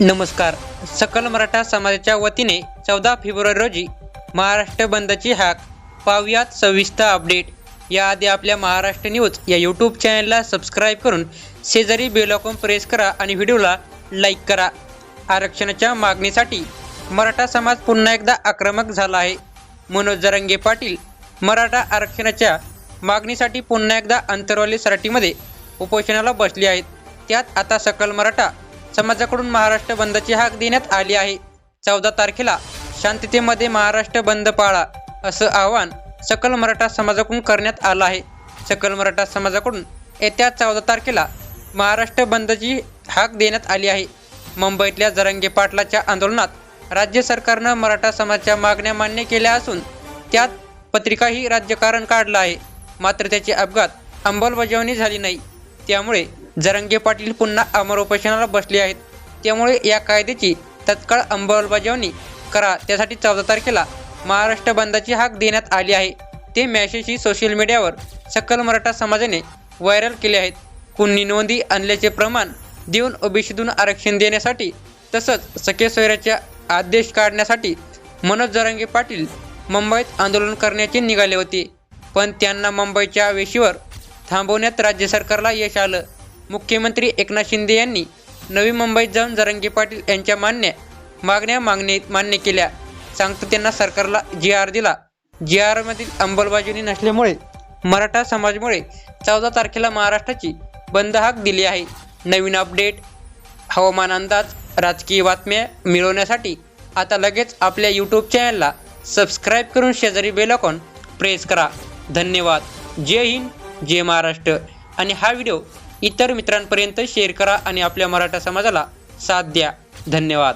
नमस्कार. सकल मराठा समाजाच्या वतीने चौदा फेब्रुवारी रोजी महाराष्ट्र बंदची हाक. पाहुयात सविस्तर अपडेट. याआधी आपल्या महाराष्ट्र न्यूज या यूट्यूब चॅनलला सबस्क्राईब करून शेजारी बेलॉकॉम प्रेस करा आणि व्हिडिओला लाईक करा. आरक्षणाच्या मागणीसाठी मराठा समाज पुन्हा एकदा आक्रमक झाला आहे. मनोज जरंगे पाटील मराठा आरक्षणाच्या मागणीसाठी पुन्हा एकदा अंतरवाली सराटीमध्ये उपोषणाला बसले आहेत. त्यात आता सकल मराठा समाजाकडून महाराष्ट्र बंदची हाक देण्यात आली आहे. चौदा तारखेला शांततेमध्ये महाराष्ट्र बंद पाळा असं आवाहन सकल मराठा समाजाकडून करण्यात आलं आहे. सकल मराठा समाजाकडून येत्या चौदा तारखेला महाराष्ट्र बंदची हाक देण्यात आली आहे. मुंबईतल्या जरंगे पाटलाच्या आंदोलनात राज्य सरकारनं मराठा समाजाच्या मागण्या मान्य केल्या असून त्यात पत्रिकाही राज्यकारण काढलं आहे. मात्र त्याची अपघात अंमलबजावणी झाली नाही. त्यामुळे जरंगे पाटील पुन्हा अमर उपोषणाला बसले आहेत. त्यामुळे या कायद्याची तत्काळ अंमलबजावणी करा. त्यासाठी चौदा तारखेला महाराष्ट्र बंदची हाक देण्यात आली आहे. ते मॅसेजही सोशल मीडियावर सकल मराठा समाजाने व्हायरल केले आहेत. कुणी नोंदी आणल्याचे प्रमाण देऊन ओबीसीतून आरक्षण देण्यासाठी तसंच सखे सोयऱ्याच्या आदेश काढण्यासाठी मनोज जरांगे पाटील मुंबईत आंदोलन करण्याचे निघाले होते. पण त्यांना मुंबईच्या वेशीवर थांबवण्यात राज्य सरकारला यश आलं. मुख्यमंत्री एकनाथ शिंदे यांनी नवी मुंबईत जाऊन जरंगे पाटील यांच्या मान्य मागण्या मागणी मान्य केल्या. सांगतो त्यांना सरकारला जी आर दिला. जी आरमधील अंमलबजावणी नसल्यामुळे मराठा समाजमुळे चौदा तारखेला महाराष्ट्राची बंद हाक दिली आहे. नवीन अपडेट हवामान अंदाज राजकीय बातम्या मिळवण्यासाठी आता लगेच आपल्या यूट्यूब चॅनलला सबस्क्राईब करून शेजारी बेलॉकॉन प्रेस करा. धन्यवाद. जय हिंद जय महाराष्ट्र. आणि हा व्हिडिओ इतर मित्रांपर्यंत शेअर करा आणि आपल्या मराठा समाजाला साथ द्या. धन्यवाद.